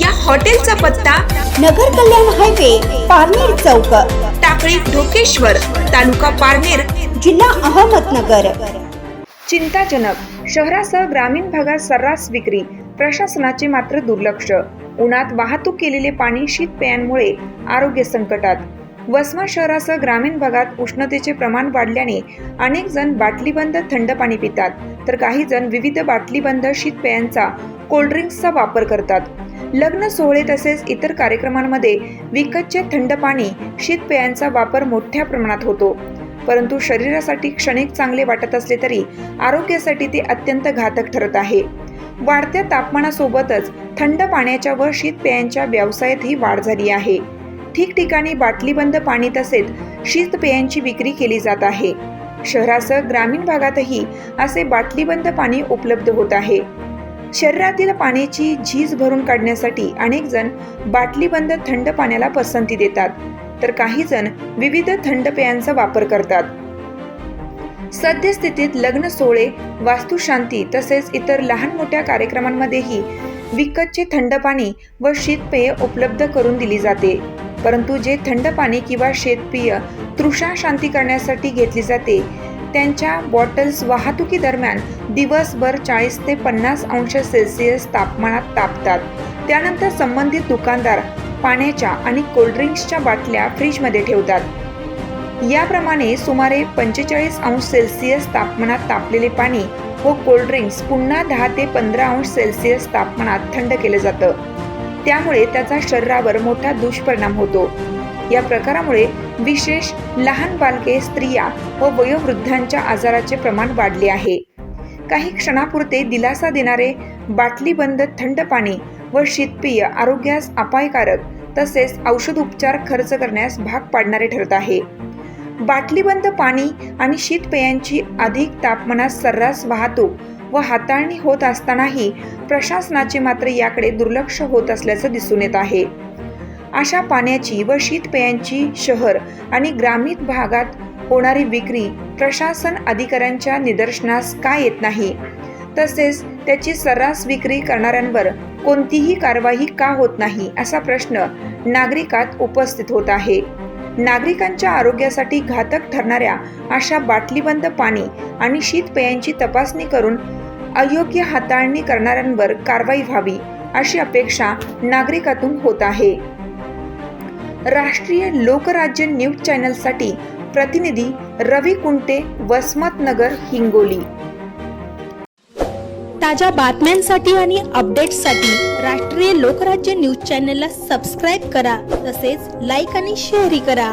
या हॉटेलचा पत्ता नगर कल्याण हायवे पारनेर चौक टाकळी ढोकेश्वर तालुका पारनेर जिल्हा अहमदनगर. चिंताजनक शहरासह ग्रामीण भागात सर्रास विक्री प्रशासनाचे मात्र दुर्लक्ष. उन्हात वाहतूक केलेले पाणी शीतपेयांमुळे आरोग्य संकटात. वसमा शहरासह ग्रामीण भागात उष्णतेचे प्रमाण वाढल्याने अनेक जण बाटलीबंद थंड पाणी पितात. तर काही जण विविध बाटलीबंद शीतपेयांचा कोल्ड्रिंक्सचा वापर करतात. लग्न सोहळे तसेच इतर कार्यक्रमांमध्ये विकतचे थंड पाणी शीतपेयांचा वापर मोठ्या प्रमाणात होतो. परंतु शरीरासाठी क्षणिक चांगले वाटत असले तरी आरोग्यासाठी ते अत्यंत घातक ठरत आहे. वाढत्या तापमानासोबतच थंड पाण्याच्या व शीतपेयांच्या व्यवसायातही वाढ झाली आहे. ठिकठिकाणी बाटलीबंद पाणी तसेच शीतपेयांची विक्री केली जात आहे. शहरासह ग्रामीण भागातही असे बाटलीबंद पाणी उपलब्ध होत आहे. शरीरातील पाण्याची झीज भरून काढण्यासाठी अनेक जण बाटलीबंद थंड पाण्याला पसंती देतात. तर काही जण विविध थंड पेयांचा वापर करतात. सद्यस्थितीत लग्न सोहळे वास्तुशांती तसेच इतर लहान मोठ्या कार्यक्रमांमध्येही विकतचे थंड पाणी व शीतपेय उपलब्ध करून दिली जाते. परंतु जे थंड पाणी किंवा शेतपेय तृषा शांती करण्यासाठी घेतली जाते त्यांच्या बॉटल्स वाहतुकीदरम्यान दिवसभर चाळीस ते पन्नास अंश सेल्सिअस तापमानात तापतात. त्यानंतर संबंधित दुकानदार पाण्याच्या आणि कोल्ड्रिंक्सच्या बाटल्या फ्रीजमध्ये ठेवतात. याप्रमाणे सुमारे पंचेचाळीस अंश सेल्सिअस तापमानात तापलेले पाणी व कोल्ड्रिंक्स पुन्हा दहा ते पंधरा अंश सेल्सिअस तापमानात थंड केलं जातं. त्यामुळे त्याचा शरीरावर मोठा दुष्परिणाम होतो. या प्रकारामुळे विशेष लहान बालके स्त्रिया व वयोवृद्धांच्या आजाराचे प्रमाण वाढले आहे. काही क्षणापुरते दिलासा देणारे बाटलीबंद थंड पाणी व शीतपेय आरोग्यास अपायकारक तसेच औषध उपचार खर्च करण्यास भाग पाडणारे ठरत आहे. बाटलीबंद पाणी आणि शीतपेयांची अधिक तापमानात सर्रास वाहतूक व हाताळणी होत असतानाही प्रशासनाचे मात्र याकडे दुर्लक्ष होत असल्याचं दिसून येत आहे. अशा पाण्याची व शीतपेयांची शहर आणि ग्रामीण भागात होणारी विक्री प्रशासन अधिकाऱ्यांच्या निदर्शनास का येत नाही? तसेच त्याची सर्रास विक्री करणाऱ्यांवर कोणतीही कारवाई का होत नाही असा प्रश्न नागरिकात उपस्थित होत आहे. नागरिकांच्या आरोग्यासाठी घातक ठरणाऱ्या अशा बाटलीबंद पाणी आणि शीतपेयांची तपासणी करून अयोग्य हाताळणी करणाऱ्यांवर कारवाई व्हावी अशी अपेक्षा नागरिकातून होत आहे. राष्ट्रीय लोकराज्य न्यूज चॅनलसाठी प्रतिनिधी रवी कुंटे वसमतनगर हिंगोली. ताज्या बातम्यांसाठी आणि अपडेट्ससाठी राष्ट्रीय लोकराज्य न्यूज चॅनलला सबस्क्राईब करा तसेच लाईक आणि शेअरही करा.